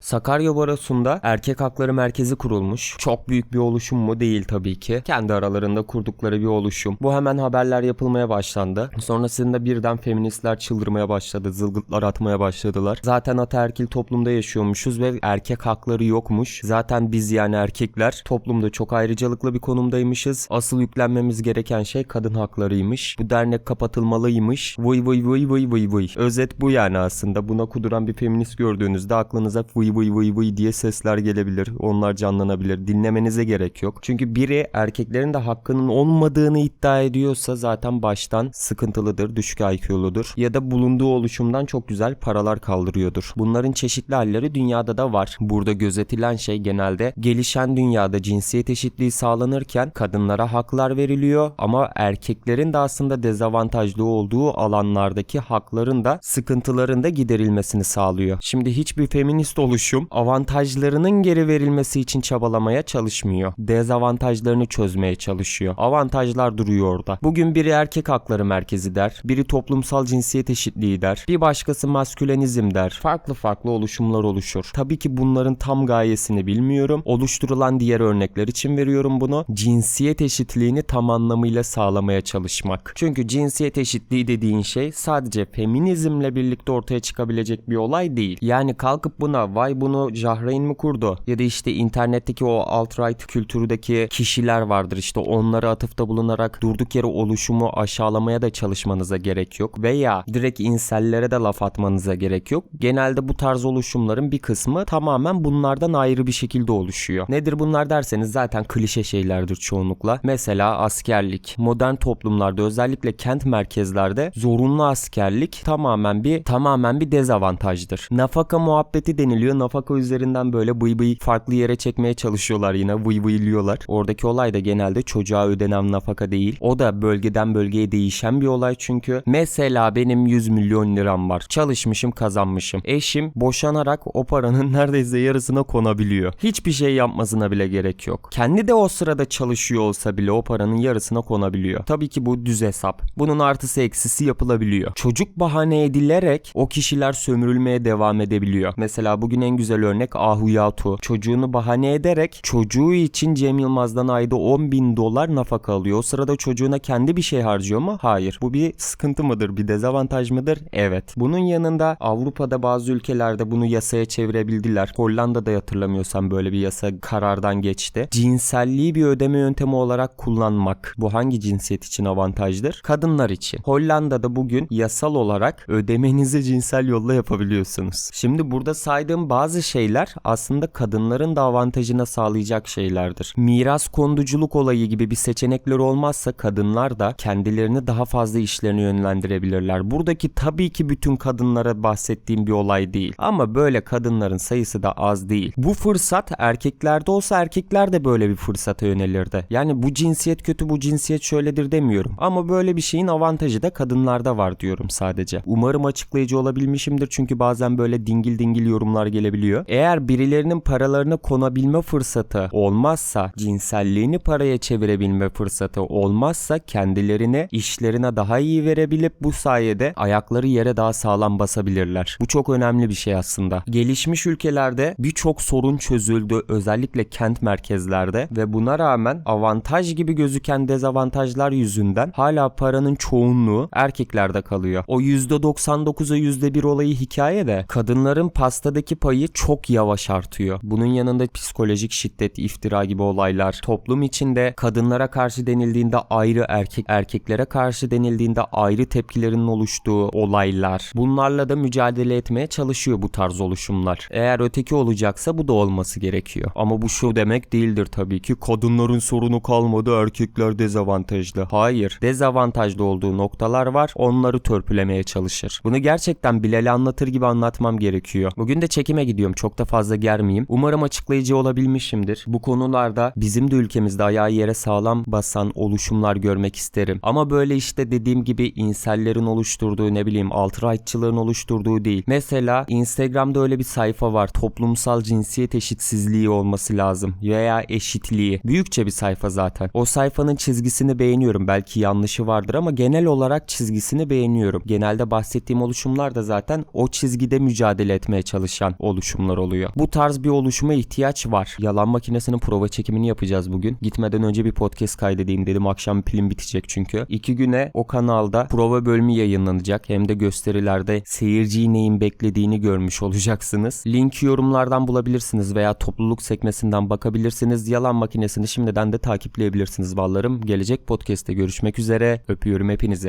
Sakarya Barosu'nda erkek hakları merkezi kurulmuş. Çok büyük bir oluşum mu değil tabii ki. Kendi aralarında kurdukları bir oluşum. Bu hemen haberler yapılmaya başlandı. Sonrasında birden feministler çıldırmaya başladı. Zılgıtlar atmaya başladılar. Zaten ataerkil toplumda yaşıyormuşuz ve erkek hakları yokmuş. Zaten biz yani erkekler toplumda çok ayrıcalıklı bir konumdaymışız. Asıl yüklenmemiz gereken şey kadın haklarıymış. Bu dernek kapatılmalıymış. Vıy vıy vıy vıy vıy vıy. Özet bu yani aslında. Buna kuduran bir feminist gördüğünüzde aklınıza vıy vıy vıy vıy diye sesler gelebilir. Onlar canlanabilir. Dinlemenize gerek yok. Çünkü biri erkeklerin de hakkının olmadığını iddia ediyorsa zaten baştan sıkıntılıdır, düşük IQ'ludur. Ya da bulunduğu oluşumdan çok güzel paralar kaldırıyordur. Bunların çeşitli halleri dünyada da var. Burada gözetilen şey genelde gelişen dünyada cinsiyet eşitliği sağlanırken kadınlara haklar veriliyor ama erkeklerin de aslında dezavantajlı olduğu alanlardaki hakların da sıkıntıların da giderilmesini sağlıyor. Şimdi hiçbir feminist oluşum avantajlarının geri verilmesi için çabalamaya çalışmıyor. Dezavantajlarını çözmeye çalışıyor. Avantajlar duruyor orada. Bugün biri erkek hakları merkezi der, biri toplumsal cinsiyet eşitliği der, bir başkası maskülenizm der. Farklı farklı oluşumlar oluşur. Tabii ki bunların tam gayesini bilmiyorum. Oluşturulan diğer örnekler için veriyorum bunu. Cinsiyet eşitliğini tam anlamıyla sağlamaya çalışmak. Çünkü cinsiyet eşitliği dediğin şey sadece feminizmle birlikte ortaya çıkabilecek bir olay değil. Yani kalkıp buna vay bunu Jahreyn mi kurdu? Ya da işte internetteki o alt-right kültürdeki kişiler vardır işte onlara atıfta bulunarak durduk yere oluşumu aşağılamaya da çalışmanıza gerek yok. Veya direkt insellere de laf atmanıza gerek yok. Genelde bu tarz oluşumların bir kısmı tamamen bunlardan ayrı bir şekilde oluşuyor. Nedir bunlar derseniz zaten klişe şeylerdir çoğunlukla. Mesela askerlik. Modern toplumlarda özellikle kent merkezlerde zorunlu askerlik tamamen bir tamamen bir dezavantajdır. Nafaka muhabbeti deniliyor. Nafaka üzerinden böyle bıy bıy farklı yere çekmeye çalışıyorlar yine vıy vıyliyorlar. Oradaki olay da genelde çocuğa ödenen nafaka değil. O da bölgeden bölgeye değişen bir olay çünkü. Mesela benim 100 milyon liram var. Çalışmışım kazanmışım. Eşim boşanarak o paranın neredeyse yarısına konabiliyor. Hiçbir şey yapmasına bile gerek yok. Kendi de o sırada çalışıyor olsa bile o paranın yarısına konabiliyor. Tabii ki bu düz hesap. Bunun artısı eksisi yapılabiliyor. Çocuk bahane edilerek o kişiler sömürülmeye devam edebiliyor. Mesela bugün en güzel örnek Ahu Yatu. Çocuğunu bahane ederek çocuğu için Cem Yılmaz'dan ayda 10 bin dolar nafaka alıyor. O sırada çocuğuna kendi bir şey harcıyor mu? Hayır. Bu bir sıkıntı mıdır? Bir dezavantaj mıdır? Evet. Bunun yanında Avrupa'da bazı ülkelerde bunu yasaya çevirebildiler. Hollanda'da hatırlamıyorsam böyle bir yasa karardan geçti. Cinselliği bir ödeme yöntemi olarak kullanmak. Bu hangi cinsiyet için avantajdır? Kadınlar için. Hollanda'da bugün yasal olarak ödemenizi cinsel yolla yapabiliyorsunuz. Şimdi burada saydığım bazı şeyler aslında kadınların da avantajına sağlayacak şeylerdir. Miras konduculuk olayı gibi bir seçenekleri olmazsa kadınlar da kendilerini daha fazla işlerini yönlendirebilirler. Buradaki tabii ki bütün kadınlara bahsettiğim bir olay değil. Ama böyle kadınların sayısı da az değil. Bu fırsat erkeklerde olsa erkekler de böyle bir fırsata yönelirdi. Yani bu cinsiyet kötü bu cinsiyet şöyledir demiyorum. Ama böyle bir şeyin avantajı da kadınlarda var diyorum sadece. Umarım açıklayıcı olabilmişimdir çünkü bazen böyle dingil dingil yorumlar gelebiliyor. Eğer birilerinin paralarını konabilme fırsatı olmazsa, cinselliğini paraya çevirebilme fırsatı olmazsa kendilerine işlerine daha iyi verebilip bu sayede ayakları yere daha sağlam basabilirler. Bu çok önemli bir şey aslında. Gelişmiş ülkelerde birçok sorun çözüldü özellikle kent merkezlerde ve buna rağmen avantaj gibi gözüken dezavantajlar yüzünden hala paranın çoğunluğu erkeklerde kalıyor. O %99'a %1 olayı hikaye de kadınların pastadaki payı çok yavaş artıyor. Bunun yanında psikolojik şiddet, iftira gibi olaylar, toplum içinde kadınlara karşı denildiğinde ayrı erkek, erkeklere karşı denildiğinde ayrı tepkilerin oluştuğu olaylar. Bunlarla da mücadele etmeye çalışıyor bu tarz oluşumlar. Eğer öteki olacaksa bu da olması gerekiyor. Ama bu şu demek değildir tabii ki. Kadınların sorunu kalmadı, erkekler dezavantajlı. Hayır. Dezavantajlı olduğu noktalar var. Onları törpülemeye çalışır. Bunu gerçekten Bilal'e anlatır gibi anlatmam gerekiyor. Bugün de çekime gidiyorum. Çok da fazla germeyeyim. Umarım açıklayıcı olabilmişimdir. Bu konularda bizim de ülkemizde ayağı yere sağlam basan oluşumlar görmek isterim. Ama böyle işte dediğim gibi insellerin oluşturduğu ne bileyim alt-rightçıların oluşturduğu değil. Mesela Instagram'da öyle bir sayfa var. Toplumsal cinsiyet eşitsizliği olması lazım. Veya eşitliği. Büyükçe bir sayfa zaten. O sayfanın çizgisini beğeniyorum. Belki yanlışı vardır ama genel olarak çizgisini beğeniyorum. Genelde bahsettiğim oluşumlar da zaten o çizgide mücadele etmeye çalışan oluşumlar oluyor. Bu tarz bir oluşuma ihtiyaç var. Yalan makinesinin prova çekimini yapacağız bugün. Gitmeden önce bir podcast kaydedeyim dedim. Akşam pilim bitecek çünkü. İki güne o kanalda prova bölümü yayınlanacak. Hem de gösterilerde seyirciyi neyin beklediğini görmüş olacaksınız. Linki yorumlardan bulabilirsiniz veya topluluk sekmesinden bakabilirsiniz. Yalan makinesini şimdiden de takipleyebilirsiniz ballarım. Gelecek podcast'te görüşmek üzere. Öpüyorum hepinizi.